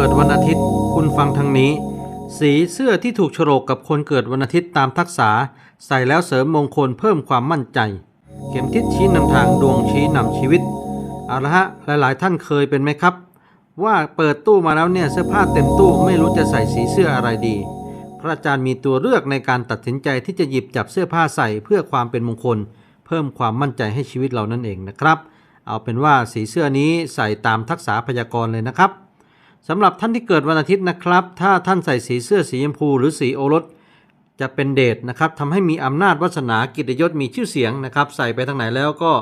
กิดวันอาทิตย์ คุณฟังทางนี้ สีเสื้อที่ถูกโฉลกกับคนเกิดวันอาทิตย์ตามทักษะใส่แล้วเสริมมงคลเพิ่มความมั่นใจ เข็มทิศชี้นำทางดวงชี้นำชีวิตเอาละฮะหลาย ๆ ท่านเคยเป็นไหมครับ ว่าเปิดตู้มาแล้วเนี่ยเสื้อผ้าเต็มตู้ไม่รู้จะใส่สีเสื้ออะไรดี พระอาจารย์มีตัวเลือกในการตัดสินใจที่จะหยิบจับเสื้อผ้าใส่เพื่อความเป็นมงคล เพิ่มความมั่นใจให้ชีวิตเรานั่นเองนะครับ เอาเป็นว่าสีเสื้อนี้ใส่ตามทักษะพยากรณ์เลยนะครับ สำหรับท่านที่เกิดวันอาทิตย์นะครับ ถ้าท่านใส่สีเสื้อสีชมพู หรือสีโอรส จะเป็นเดชนะครับทำให้มีอำนาจวาสนากิตยศมีชื่อเสียงนะครับ ใส่ไปทางไหนแล้วก็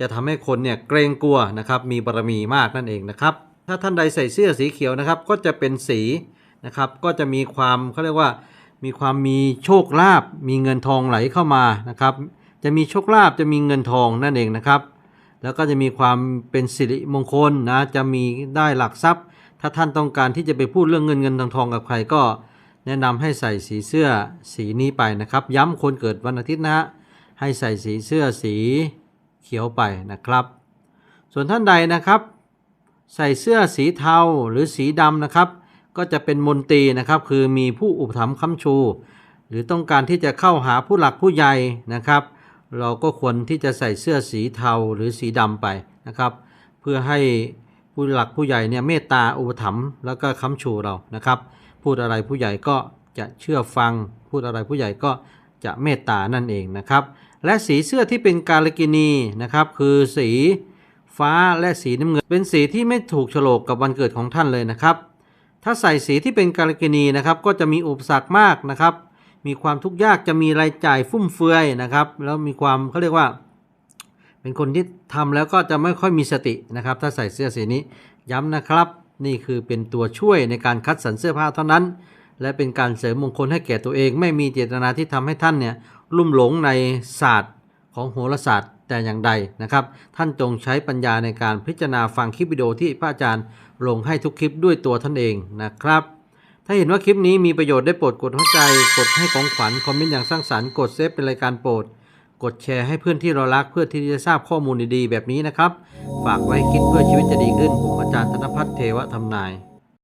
จะทำให้คนเนี่ยเกรงกลัวนะครับมีบารมีมากนั่นเองนะครับ ถ้าท่านใดใส่เสื้อสีเขียวนะครับก็จะเป็นสีนะครับก็จะมีความเขาเรียกว่ามีความมีโชคลาภมีเงินทองไหลเข้ามานะครับ จะมีโชคลาภจะมีเงินทองนั่นเองนะครับ แล้วก็จะมีความเป็นสิริมงคลนะจะมีได้หลักทรัพย์ ถ้าท่านต้องการที่จะไปพูดเรื่องเงินเงินทองทองกับใครก็ แนะนำให้ใส่สีเสื้อสีนี้ไปนะครับ ย้ำคนเกิดวันอาทิตย์นะฮะให้ใส่สีเสื้อสีเขียวไปนะครับ ส่วนท่านใดนะครับ ใส่เสื้อสีเทาหรือสีดำนะครับ ก็จะเป็นมนตรีนะครับคือมีผู้อุปถัมภ์ค้ำชู หรือต้องการที่จะเข้าหาผู้หลักผู้ใหญ่นะครับ เราก็ควรที่จะใส่เสื้อสีเทาหรือสีดำไปนะครับ เพื่อให้ ผู้หลักผู้ใหญ่เนี่ยเมตตาอุปถัมภ์แล้วก็ค้ำชูเรานะครับ พูดอะไรผู้ใหญ่ก็จะเชื่อฟัง พูดอะไรผู้ใหญ่ก็จะเมตตานั่นเองนะครับ และสีเสื้อที่เป็นกาลกินีนะครับ คือสีฟ้าและสีน้ำเงิน เป็นสีที่ไม่ถูกโฉลกกับวันเกิดของท่านเลยนะครับ ถ้าใส่สีที่เป็นกาลกินีนะครับ ก็จะมีอุปสรรคมากนะครับ มีความทุกข์ยากจะมีรายจ่ายฟุ่มเฟือยนะครับ แล้วมีความเขาเรียกว่า เป็นคนที่ทำแล้วก็จะไม่ค่อยมีสตินะครับ ถ้าใส่เสื้อสีนี้ย้ำนะครับ นี่คือเป็นตัวช่วยในการคัดสรรเสื้อผ้าเท่านั้น และเป็นการเสริมมงคลให้แก่ตัวเอง ไม่มีเจตนาที่ทำให้ท่านเนี่ยลุ่มหลงในศาสตร์ของโหราศาสตร์แต่อย่างใดนะครับ ท่านจงใช้ปัญญาในการพิจารณาฟังคลิปวิดีโอที่พระอาจารย์ลงให้ทุกคลิปด้วยตัวท่านเองนะครับ ถ้าเห็นว่าคลิปนี้มีประโยชน์ได้โปรดกดหัวใจ กดให้ของขวัญ คอมเมนต์อย่างสร้างสรรค์ กดเซฟเป็นรายการโปรด กดแชร์ให้เพื่อนที่เรารักเพื่อที่จะทราบข้อมูลดีๆ แบบนี้นะครับ ฝากไว้คิดเพื่อชีวิตจะดีขึ้น ผมอาจารย์ธนพัฒน์เทวธรรมนาย